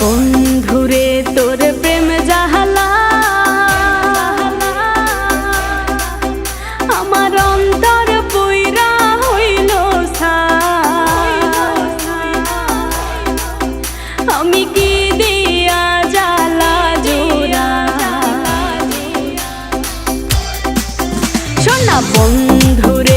বন্ধুরে, তোর প্রেম জাহালা। আমার অন্তর পুইরা হইল আমি কি দিয়া জালা জোরা শোনা বন্ধুরে